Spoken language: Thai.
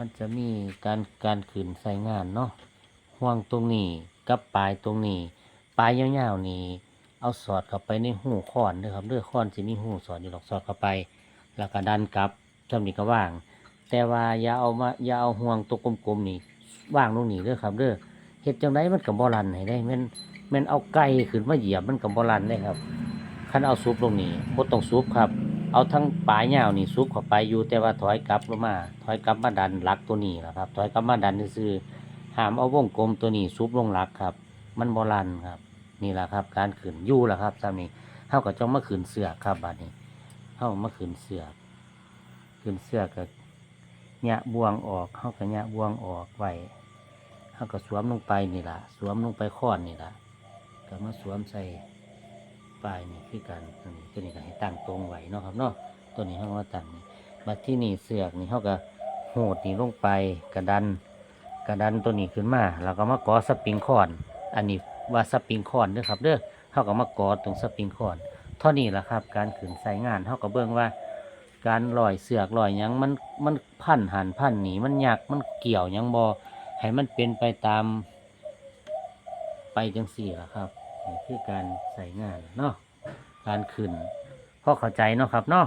มันจะมีการการขืนใส่งานเนาะห่วงตรงนี้กับปลายตรงนี้ ปลายยาวๆนี่เอาสอดเข้าไปในหูค้อนเด้อครับเด้อค้อนสิมีหูสอดอยู่หรอกสอดเข้าไป แล้วก็ดันกลับจำนี้ก็ว่าง แต่ว่าอย่าเอามาอย่าเอาห่วงตัวกลมๆนี่ว่างตรงนี้เด้อครับเด้อเฮ็ดจังไดมันก็บ่รันให้ได้แม่นแม่นเอาไก่ขึ้นมาเหยียบมันก็บ่รันได้ครับคันเอาซุปลงนี่บ่ต้องซุปครับ เอาทั้งปลายยาวนี่ซุปเข้าไปอยู่แต่ว่าถอยกลับลงมา ถอยกลับมาดันหลักตัวนี้นะครับ ถอยกลับมาดันซื่อหามเอาวงกลมตัวนี้ซุปลงหลักครับ มันบ่รันครับ นี่แหละครับ การขืนยู่แหละครับซ้ำนี้เฮาก็จ้องมาขืนเสือกครับบัดนี้เฮามาขืนเสือกขืนเสือกก็แยะบวงออกเฮาก็แยะบวงออกไว้เฮาก็สวมลงไปนี่แหละสวมลงไปค้อนนี่แหละก็มาสวมใส่ ปลายนี่คือกันตัวนี้ตัวนี้ก็ให้ตั้งตรงไว้เนาะครับเนาะตัวนี้เฮาก็มาตั้งนี่บัดที่นี่เสือกนี่เฮาก็โหดนี่ลงไปกระดัน กระดันตัวนี้ขึ้นมาแล้วก็มาก่อสปริงคอนอันนี้ว่าสปริงคอนเด้อครับเด้อเฮาก็มาก่อตรงสปริงคอนเท่านี้แหละครับ การขืนใส่งานเฮาก็เบิ่งว่า การลอยเสือกลอยหยังมันมันพันหันพันหนีมันยักมันเกี่ยวหยังบ่ให้มันเป็นไปตาม ไปจังสี่ละครับ นี่คือการใส่งานเนาะการขึ้นพอเข้าใจเนาะครับเนาะ